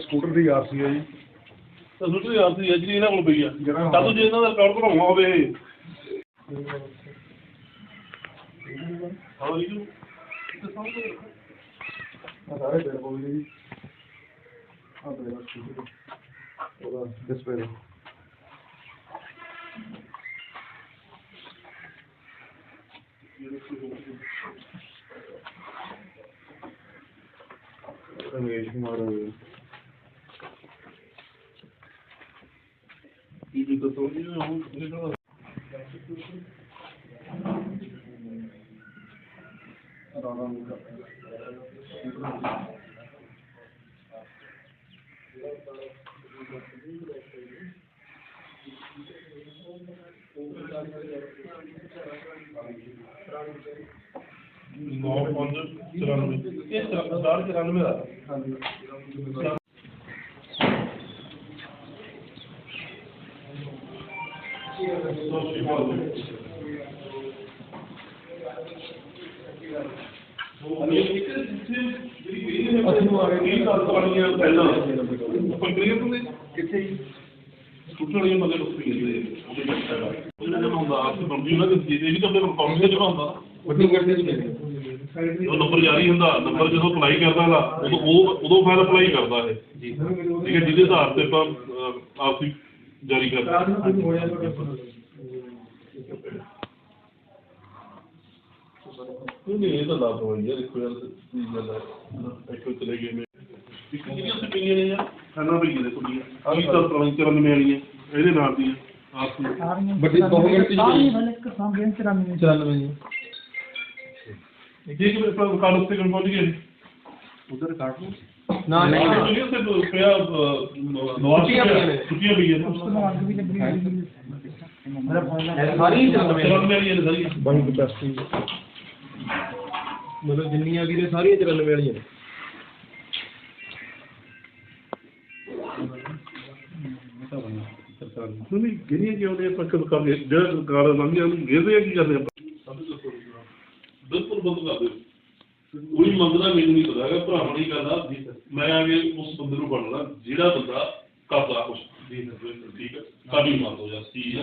Scooter ਦੀ ਆਰਸੀ ਹੈ ਜੀ। ਤਾਂ ਸੁਣੋ ਯਾਰ ਸੀ ਜਿਹੜੀ ਇਹਨਾਂ ਕੋਲ ਪਈ ਆ। ਜਿਹੜਾ- ਤਾਂ ਤੂੰ ਜੇ ਇਹਨਾਂ ਦਾ ਰਿਕਾਰਡ ਬਣਾਉਣਾ ਹੋਵੇ ਇਹ। ਹਾਂ ਜੀ। ਆ ਸਾਰੇ ਪੇੜ ਪੌਦੇ ਜੀ। ਆ ਬੜਾ ਸਕੂਟਰ। ਉਹਦਾ ਡਿਸਪਲੇ ਰਮੇਸ਼ ਕੁਮਾਰ ਹੋ ਗਿਆ ਇਹ ਜੀ ਦੱਸੋ ਜੀ ਹੁਣ ਜਿਹੜਾ ਰਾਣਾ ਨੂੰ ਕਰ 9594 ਇਹ 1094 ਦਾ ਹਾਂਜੀ ਅਸੀਂ ਨੂੰ ਪਹਿਲਾਂ ਪੰਕਰੀਅਤ ਹੁੰਦੇ ਕਿੱਥੇ ਟੁੱਟਣ ਵਾਲੀਆਂ ਮਤਲਬ ਟੁੱਟ ਗਈਆਂ ਤੇ ਉਹਦੇ ਵਿੱਚ ਉਹਨਾਂ ਦਾ ਹੁੰਦਾ ਆਪ ਬੰਦੀ ਉਹਨਾਂ ਵੱਡੀ ਗੱਡੀ ਚ ਮਿਲੇ ਉਹ ਨੰਬਰ ਜਾਰੀ ਹੁੰਦਾ ਨੰਬਰ ਜਦੋਂ ਅਪਲਾਈ ਕਰਦਾ ਲਾ ਉਦੋਂ ਉਹ ਉਦੋਂ ਫਾਈਲ ਅਪਲਾਈ ਕਰਦਾ ਇਹ। ਜੀ। ਠੀਕ ਹੈ ਜਿਹਦੇ ਆਧਾਰ ਤੇ ਆਪਾਂ ਅਹ, ਆਪਸੀ ਜਾਰੀ ਕਰਦੇ ਹੋਇਆ ਨਹੀਂ ਨਹੀਂ ਇਹ ਤਾਂ ਲਾਭ ਹੋਈ ਯਾਰ ਇੱਕ ਵਾਰ ਕੀ ਗੱਲ ਹੈ ਇੱਥੋਂ ਚਲੇ ਗਏ ਨੇ। ਉੱਥੇ ਪਈਆਂ ਨੇ ਯਾਰ? ਖਾਣਾ ਪਈਆਂ ਨੇ ਕੁੜੀਆਂ ਆਹ ਵੀ ਤਾਂ ਪੁਰਾਣੀ ਚਰਨ ਵਾਲੀਆਂ ਇਹਦੇ ਨਾਲ ਦੀਆਂ ਆਪਸੀ। ਵੱਡੀ ਬਹੁਤ ਗਿਣਤੀ ਚ ਸਾਰੀ ਇੱਕ ਸੰਗੇਨ 94 94 ਜੀ ਜੇ ਕਿ ਆਪਾਂ ਕਾਲ ਉੱਤੇ ਕੰਮ ਪਹੁੰਚ ਗਏ ਉਧਰ ਕਾਟ ਲਓ ਨਾ ਨਹੀਂ ਨਹੀਂ ਉੱਥੇ ਪਿਆ ਨਵਾਜ਼ ਛੁੱਟੀਆਂ ਪਈਆਂ ਨੇ। ਛੁੱਟੀਆਂ ਪਈਆਂ ਨੇ ਉਸ ਤੋਂ ਅੱਗ ਵੀ ਲੱਗੀ ਹੋਈ ਮੇਰਾ ਫੋਨ ਲੱਗਾ ਸਾਰੀ 94 ਚਰਨ ਵਾਲੀਆਂ ਨੇ ਸਾਰੀਆਂ ਬਣੀ ਕਪੈਸਿਟੀ ਮਤਲਬ ਜਿੰਨੀਆਂ ਵੀ ਨੇ ਸਾਰੀਆਂ 94 ਵਾਲੀਆਂ ਨੇ ਨਹੀਂ ਨਹੀਂ ਗਿਣੀਆਂ ਕਿਉਂ ਨੇ ਆਪਾਂ ਕਦ ਕਰ ਜਿਹੜਾ ਸਰਕਾਰ ਲੰਘਿਆ ਉਹਨੂੰ ਗਿਣਦੇ ਆ ਕੀ ਕਰਦੇ ਆਪਾਂ ਬਿਲਕੁਲ ਬੰਦ ਕਰ ਦਿਓ। ਕੋਈ ਮੰਗਦਾ ਮੈਨੂੰ ਨਹੀਂ ਪਤਾ ਹੈਗਾ, ਭਰਾਵਾਂ ਦੀ ਗੱਲ ਆ ਮੈਂ ਆ ਕੇ ਉਸ ਬੰਦੇ ਨੂੰ ਬਣਨਾ, ਜਿਹੜਾ ਬੰਦਾ ਕਰਦਾ ਕੁਛ। ਠੀਕ ਹੈ? ਕਾਬੀ ਮੰਨ ਲਓ ਜਾਂ ਸੀ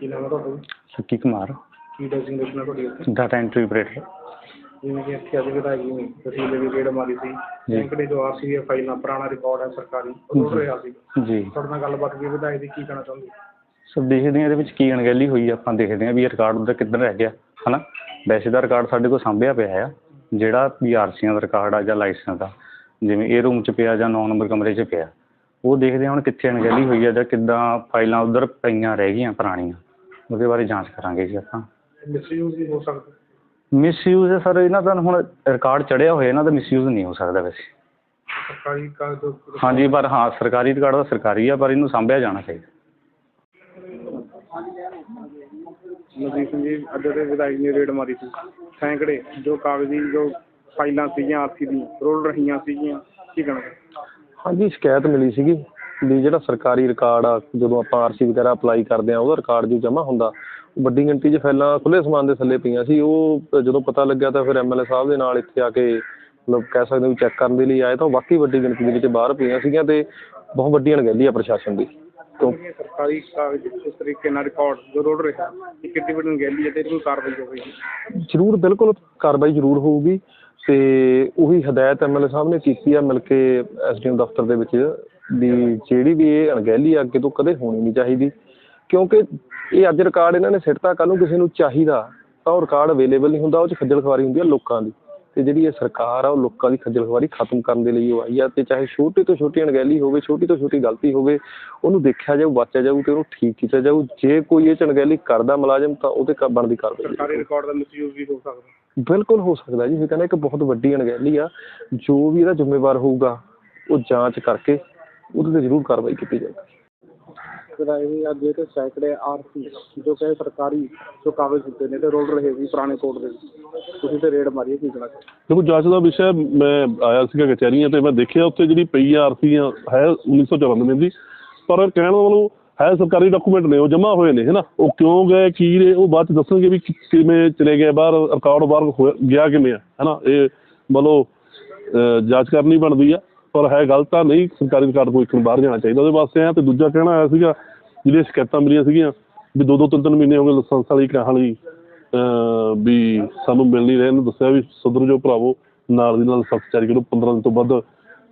ਕੀ ਨਾਮ ਹੈ ਤੁਹਾਡਾ ਜੀ? ਸੱਕੀ ਕੁਮਾਰ। ਕੀ ਡੈਸਿਗਨੇਸ਼ਨ ਹੈ ਤੁਹਾਡੀ ਇੱਥੇ ਡਾਟਾ ਐਂਟਰੀ ਆਪਰੇਟਰ ਜਿਵੇਂ ਕਿ ਇੱਥੇ ਅੱਜ ਵਿਧਾਇਕ ਜੀ ਨੇ ਤਹਿਸੀਲ ਦੀ ਰੇਡ ਮਾਰੀ ਸੀ। ਬੈਂਕ ਦੇ ਜੋ ਆਰਸੀਬੀ ਫਾਈਲਾਂ ਪੁਰਾਣਾ ਰਿਕਾਰਡ ਹੈ ਸਰਕਾਰੀ ਉਹ ਰੋੜ ਰਿਹਾ ਸੀ। ਜੀ। ਤੁਹਾਡੇ ਨਾਲ ਗੱਲਬਾਤ ਵੀ ਵਿਧਾਇਕ ਦੀ ਕੀ ਕਹਿਣਾ ਚਾਹੁੰਦੇ? ਸੋ ਦੇਖਦੇ ਹਾਂ ਇਹਦੇ ਵਿੱਚ ਕੀ ਅਣਗਹਿਲੀ ਹੋਈ। ਆ, ਆਪਾਂ ਦੇਖਦੇ ਹਾਂ ਵੀ ਇਹ ਰਿਕਾਰਡ ਉਹਦਾ ਕਿੱਧਰ ਰਹਿ ਗਿਆ ਹਨਾ? ਵੈਸੇ ਦਾ ਰਿਕਾਰਡ ਸਾਡੇ ਕੋਲ ਸਾਂਭਿਆ ਪਿਆ ਆ। ਜਿਹੜਾ ਵੀ ਆਰਸੀਆਂ ਦਾ ਰਿਕਾਰਡ ਆ ਜਾਂ ਲਾਇਸੈਂਸ ਦਾ ਜਿਵੇਂ ਇਹ ਰੂਮ 'ਚ ਪਿਆ ਜਾਂ 9 ਨੰਬਰ ਕਮਰੇ 'ਚ ਪਿਆ ਉਹ ਦੇਖਦੇ ਹਾਂ ਹੁਣ ਕਿੱਥੇ ਅਣਗਹਿਲੀ ਹੋਈ ਆ ਜਾਂ ਕਿੱਦਾਂ ਫਾਈਲਾਂ ਉਧਰ ਪਈਆਂ ਰਹਿ ਗਈਆਂ ਪੁਰਾਣੀਆਂ। ਉਹਦੇ ਬਾਰੇ ਜਾਂਚ ਕਰਾਂਗੇ ਜੀ ਆਪਾਂ। ਮਿਸਯੂਜ਼ ਵੀ ਹੋ ਸਕਦਾ। ਮਿਸਯੂਜ਼ ਹੈ ਸਰ ਇਹਨਾਂ ਦਾ ਹੁਣ ਰਿਕਾਰਡ ਚੜਿਆ ਹੋਇਆ ਇਹਨਾਂ ਦਾ ਮਿਸਯੂਜ਼ ਨਹੀਂ ਹੋ ਸਕਦਾ ਵੈਸੇ। ਸਰਕਾਰੀ ਕਾਗਜ਼ ਹਾਂਜੀ ਪਰ ਹਾਂ ਸਰਕਾਰੀ ਰਿਕਾਰਡ ਤਾਂ ਸਰਕਾਰੀ ਆ ਪਰ ਇਹਨੂੰ ਸਾਂਭਿਆ ਜਾਣਾ ਚਾਹੀਦਾ। ਨਵੀਂ ਸਿੰਘ ਜੀ ਅੱਜ ਦੇ ਵਿਧਾਇਕ ਨੇ ਰੇਡ ਮਾਰੀ ਸੀ। ਸੈਂਕੜੇ ਜੋ ਕਾਗਜ਼ੀ ਜੋ ਫਾਈਲਾਂ ਸੀਗੀਆਂ ਆਰਸੀ ਦੀਆਂ ਰੋਲ ਰਹੀਆਂ ਸੀਗੀਆਂ ਕੀ ਕਹਿਣਾ? ਹਾਂਜੀ ਸ਼ਿਕਾਇਤ ਮਿਲੀ ਸੀਗੀ। ਵੀ ਜਿਹੜਾ ਸਰਕਾਰੀ ਰਿਕਾਰਡ ਆ ਜਦੋਂ ਆਪਾਂ ਆਰਸੀ ਵਗੈਰਾ ਅਪਲਾਈ ਕਰਦੇ ਆ ਉਹਦਾ ਰਿਕਾਰਡ ਜੋ ਜਮ੍ਹਾਂ ਹੁੰਦਾ ਵੱਡੀ ਗਿਣਤੀ 'ਚ ਫਾਈਲਾਂ ਖੁੱਲੇ ਸਮਾਨ ਦੇ ਥੱਲੇ ਪਈਆਂ ਸੀ। ਉਹ ਜਦੋਂ ਪਤਾ ਲੱਗਿਆ ਤਾਂ ਫਿਰ ਐਮਐਲਏ ਸਾਹਿਬ ਦੇ ਨਾਲ ਇੱਥੇ ਆ ਕੇ ਮਤਲਬ ਕਹਿ ਸਕਦੇ ਵੀ ਚੈੱਕ ਕਰਨ ਦੇ ਲਈ ਆਏ ਤਾਂ ਵਾਕਈ ਵੱਡੀ ਗਿਣਤੀ ਦੇ ਵਿੱਚ ਬਾਹਰ ਪਈਆਂ ਸੀਗੀਆਂ ਤੇ ਬਹੁਤ ਵੱਡੀ ਅਣਗਹਿਲੀ ਆ ਪ੍ਰਸ਼ਾਸਨ ਦੀ। ਤੋਂ ਸਰਕਾਰੀ ਕਾਗਜ਼ ਇਸ ਤਰੀਕੇ ਨਾਲ ਰਿਕਾਰਡ ਜੋ ਰੋਲ ਰਿਹਾ ਇਹ ਕਿੱਡੀ ਵੱਡੀ ਗੈਲੀ ਹੈ ਤੇ ਇਹਨੂੰ ਕਾਰਵਾਈ ਹੋਵੇਗੀ। ਜ਼ਰੂਰ ਬਿਲਕੁਲ ਕਾਰਵਾਈ ਜ਼ਰੂਰ ਹੋਊਗੀ ਤੇ ਉਹੀ ਹਦਾਇਤ ਐਮਐਲਏ ਸਾਹਿਬ ਨੇ ਕੀਤੀ ਆ ਮਿਲ ਕੇ ਐਸਡੀਐਮ ਦਫ਼ਤਰ ਦੇ ਵਿੱਚ ਵੀ ਜਿਹੜੀ ਵੀ ਇਹ ਅਣਗਹਿਲੀ ਆ ਅੱਗੇ ਤੋਂ ਕਦੇ ਹੋਣੀ ਨਹੀਂ ਚਾਹੀਦੀ। ਕਿਉਂਕਿ ਇਹ ਅੱਜ ਰਿਕਾਰਡ ਇਹਨਾਂ ਨੇ ਸਿੱਟਤਾ ਕੱਲ ਨੂੰ ਕਿਸੇ ਨੂੰ ਚਾਹੀਦਾ। ਤਾਂ ਉਹ ਰਿਕਾਰਡ ਅਵੇਲੇਬਲ ਨਹੀਂ ਹੁੰਦਾ ਉਹ 'ਚ ਖੱਜਲ ਖਵਾਰੀ ਹੁੰਦੀ ਆ ਲੋਕਾਂ ਦੀ। ਤੇ ਜਿਹੜੀ ਇਹ ਸਰਕਾਰ ਆ ਉਹ ਲੋਕਾਂ ਦੀ ਖੱਜਲ ਖਵਾਰੀ ਖਤਮ ਕਰਨ ਦੇ ਲਈ ਉਹ ਆਈ ਆ। ਤੇ ਚਾਹੇ ਛੋਟੀ ਤੋਂ ਛੋਟੀ ਅਣਗਹਿਲੀ ਹੋਵੇ ਛੋਟੀ ਤੋਂ ਛੋਟੀ ਗਲਤੀ ਹੋਵੇ ਉਹਨੂੰ ਦੇਖਿਆ ਜਾਊ ਵਾਚਿਆ ਜਾਊ ਤੇ ਉਹਨੂੰ ਠੀਕ ਕੀਤਾ ਜਾਊ। ਜੇ ਕੋਈ ਇਹ 'ਚ ਅਣਗਹਿਲੀ ਕਰਦਾ ਮੁਲਾਜ਼ਮ ਤਾਂ ਉਹਦੇ ਕ- ਬਣਦੀ ਕਾਰਵਾਈ ਸਰਕਾਰੀ ਰਿਕਾਰਡ ਦਾ ਮਿਸਯੂਜ਼ ਵੀ ਹੋ ਸਕਦਾ। ਬਿਲਕੁਲ ਹੋ ਸਕਦਾ ਜੀ। ਇਹ ਕਹਿੰਦਾ ਇੱਕ ਬਹੁਤ ਵੱਡੀ ਅਣਗਹਿਲੀ ਆ। ਜੋ ਵੀ ਇਹਦਾ ਜ਼ਿੰਮੇਵਾਰ ਹੋਊਗਾ ਉਹ ਜਾਂਚ ਕਰਕੇ ਉਹਦੇ ਤੇ ਜ਼ਰੂਰ ਕਾਰਵਾਈ ਕੀਤੀ ਜਾਏਗੀ। ਸੈਂਕੜੇ ਆਰਸੀ ਜੋ ਕਿ ਸਰਕਾਰੀ ਜੋ ਕਾਗਜ਼ ਹੁੰਦੇ ਨੇ ਤੇ ਰੋਲ ਰਹੇ ਸੀ ਪੁਰਾਣੇ ਕੋਰਟ ਦੇ ਤੁਸੀਂ ਤੇ ਰੇਡ ਮਾਰੀ ਕੀ ਚਾਹੁੰਦੇ ਦੇਖੋ ਜਾਂਚ ਦਾ ਵਿਸ਼ਾ ਮੈਂ ਆਇਆ ਸੀਗਾ ਕਚਹਿਰੀਆਂ ਤੇ ਮੈਂ ਦੇਖਿਆ ਉੱਥੇ ਜਿਹੜੀ ਪਈ ਆ ਆਰਸੀਆਂ ਹੈ 1994 ਦੀ। ਪਰ ਕਹਿਣ ਦਾ ਮਤਲਬ ਹੈ ਸਰਕਾਰੀ ਡਾਕੂਮੈਂਟ ਨੇ ਉਹ ਜਮ੍ਹਾਂ ਹੋਏ ਨੇ ਹੈਨਾ? ਉਹ ਕਿਉਂ ਗਏ ਕੀ ਨੇ ਉਹ ਬਾਅਦ ਚ ਦੱਸਣਗੇ ਵੀ ਕਿਵੇਂ ਚਲੇ ਗਏ ਬਾਹਰ ਰਿਕਾਰਡ ਬਾਹਰ ਗਿਆ ਕਿਵੇਂ ਆ ਹੈਨਾ? ਇਹ ਮਤਲਬ ਜਾਂਚ ਕਰਨੀ ਬਣਦੀ ਆ। ਪਰ ਹੈ ਗੱਲ ਤਾਂ ਨਹੀਂ, ਸਰਕਾਰੀ ਰਿਕਾਰਡ ਕੋਈ ਇੱਕ ਨੂੰ ਬਾਹਰ ਜਾਣਾ ਚਾਹੀਦਾ। ਉਹਦੇ ਵਾਸਤੇ ਆ ਤੇ ਦੂਜਾ ਕਹਿਣਾ ਆਇਆ ਸੀਗਾ, ਜਿਹੜੀਆਂ ਸ਼ਿਕਾਇਤਾਂ ਮਿਲੀਆਂ ਸੀਗੀਆਂ, ਵੀ ਦੋ ਦੋ ਤਿੰਨ ਤਿੰਨ ਮਹੀਨੇ ਹੋ ਗਏ ਲਾਇਸੈਂਸ ਵਾਲੀ ਕਹਾਣੀ ਅਹ, ਵੀ ਸਾਨੂੰ ਮਿਲ ਨਹੀਂ ਰਹੇ। ਇਹਨੂੰ ਦੱਸਿਆ ਵੀ ਸੁਧਰ ਜੋ ਭਰਾਵੋ, ਨਾਲ ਦੀ ਨਾਲ ਸਖਤ ਜਾਰੀ ਕਰੋ 15 ਦਿਨ ਤੋਂ ਵੱਧ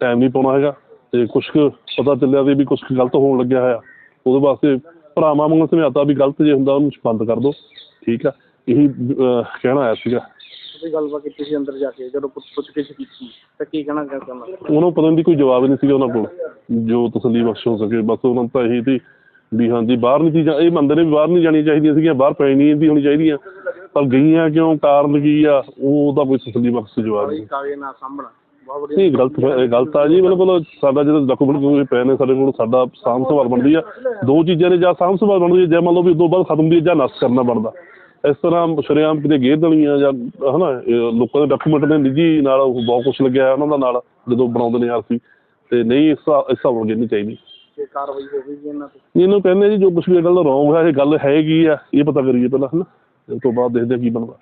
ਟਾਈਮ ਨਹੀਂ ਪਾਉਣਾ ਹੈਗਾ। ਤੇ ਕੁਛ ਕੁ ਪਤਾ ਚੱਲਿਆ ਵੀ ਵੀ ਕੁਛ ਕੁ ਗਲਤ ਹੋਣ ਲੱਗਿਆ ਹੋਇਆ। ਉਹਦੇ ਵਾਸਤੇ ਭਰਾਵਾਂ ਵਾਂਗੂ ਸਮਝਾਤਾ ਵੀ ਗਲਤ ਜੇ ਹੁੰਦਾ, ਉਹਨੂੰ ਬੰਦ ਕਰ ਦਿਓ ਠੀਕ ਆ। ਇਹੀ ਕਹਿਣਾ ਆਇਆ ਸੀਗਾ। ਤੁਸੀਂ ਗੱਲਬਾਤ ਕੀਤੀ ਸੀ ਅੰਦਰ ਜਾ ਕੇ ਜਦੋਂ ਪੁੱਛ ਪੁੱਛ ਕੇ ਕੀਤੀ ਤਾਂ ਕੀ ਕਹਿਣਾ ਚਾਹੁੰਦਾ ਉਹਨੂੰ ਪਤਾ ਨਹੀਂ ਕੋਈ ਜਵਾਬ ਨਹੀਂ ਸੀਗਾ ਉਹਨਾਂ ਕੋਲ ਜੋ ਤਸੱਲੀ ਬਖਸ਼ ਹੋ ਸਕੇ। ਬਸ ਉਹਨਾਂ ਨੂੰ ਤਾਂ ਇਹੀ ਸੀ ਵੀ ਹਾਂਜੀ ਬਾਹਰ ਨਹੀਂ ਚੀਜ਼ਾਂ ਇਹ ਮੰਨਦੇ ਨੇ ਵੀ ਬਾਹਰ ਨਹੀਂ ਜਾਣੀਆਂ ਚਾਹੀਦੀਆਂ ਸੀਗੀਆਂ ਬਾਹਰ ਪੈ ਨਹੀਂ ਹੋਣੀ ਚਾਹੀਦੀਆਂ। ਪਰ ਗਈਆਂ ਕਿਉਂ ਕਾਰਨ ਕੀ ਆ ਉਹਦਾ ਕੋਈ ਤਸੱਲੀ ਬਖਸ਼ ਜਵਾਬ ਨਹੀਂ। ਕਾਗਜ਼ ਨਾ ਸਾਹਮਣਾ ਬਹੁਤ ਵਧੀਆ। ਨਹੀਂ ਗਲਤ ਇਹ ਗਲਤ ਆ ਜੀ ਬਿਲਕੁਲ ਸਾਡਾ ਜਿਹੜਾ ਡਾਕੂਮੈਂਟ ਕੋਈ ਪਏ ਨੇ ਸਾਡੇ ਕੋਲ ਸਾਡਾ ਸਾਂਭ ਸੰਭਾਲ ਬਣਦੀ ਆ। ਦੋ ਚੀਜ਼ਾਂ ਨੇ ਜਾਂ ਸਾਂਭ ਸੰਭਾਲ ਬਣਦੀ ਜੇ ਮੰਨ ਲਓ ਵੀ ਉਦੋਂ ਬਾਅਦ ਖਤਮ ਦੀ ਜਾਂ ਨਸ਼ਟ ਕਰਨਾ ਬਣਦਾ। ਇਸ ਤਰ੍ਹਾਂ ਸ਼ਰੇਆਮ ਕਿਤੇ ਗੇਰ ਦੇਣੀਆਂ ਜਾਂ ਹਨਾ ਇਹ ਲੋਕਾਂ ਦੇ ਡਾਕੂਮੈਂਟ ਨੇ ਨਿੱਜੀ ਨਾਲ ਉਹ ਬਹੁਤ ਕੁਝ ਲੱਗਿਆ ਹੋਇਆ ਉਹਨਾਂ ਦਾ ਨਾਲ ਜਦੋਂ ਬਣਾਉਂਦੇ ਨੇ ਆਰਸੀ। ਤੇ ਨਹੀਂ ਇਸ ਹਿਸਾਬ- ਨਾਲ ਨਹੀਂ ਚਾਹੀਦੀ। ਤੇ ਕਾਰਵਾਈ ਹੋਵੇਗੀ ਇਹਨਾਂ ਤੇ? ਇਹਨੂੰ ਕਹਿੰਦੇ ਜੀ ਜੋ ਕੁਝ ਵੀ ਇਹ ਗੱਲ ਰੋਂਗ ਹੈ ਇਹ ਗੱਲ ਹੈਗੀ ਆ ਇਹ ਪਤਾ ਕਰੀਏ ਪਹਿਲਾਂ ਹਨਾ। ਉਸ ਤੋਂ ਬਾਅਦ ਦੇਖਦੇ ਆ ਕੀ ਬਣਦਾ।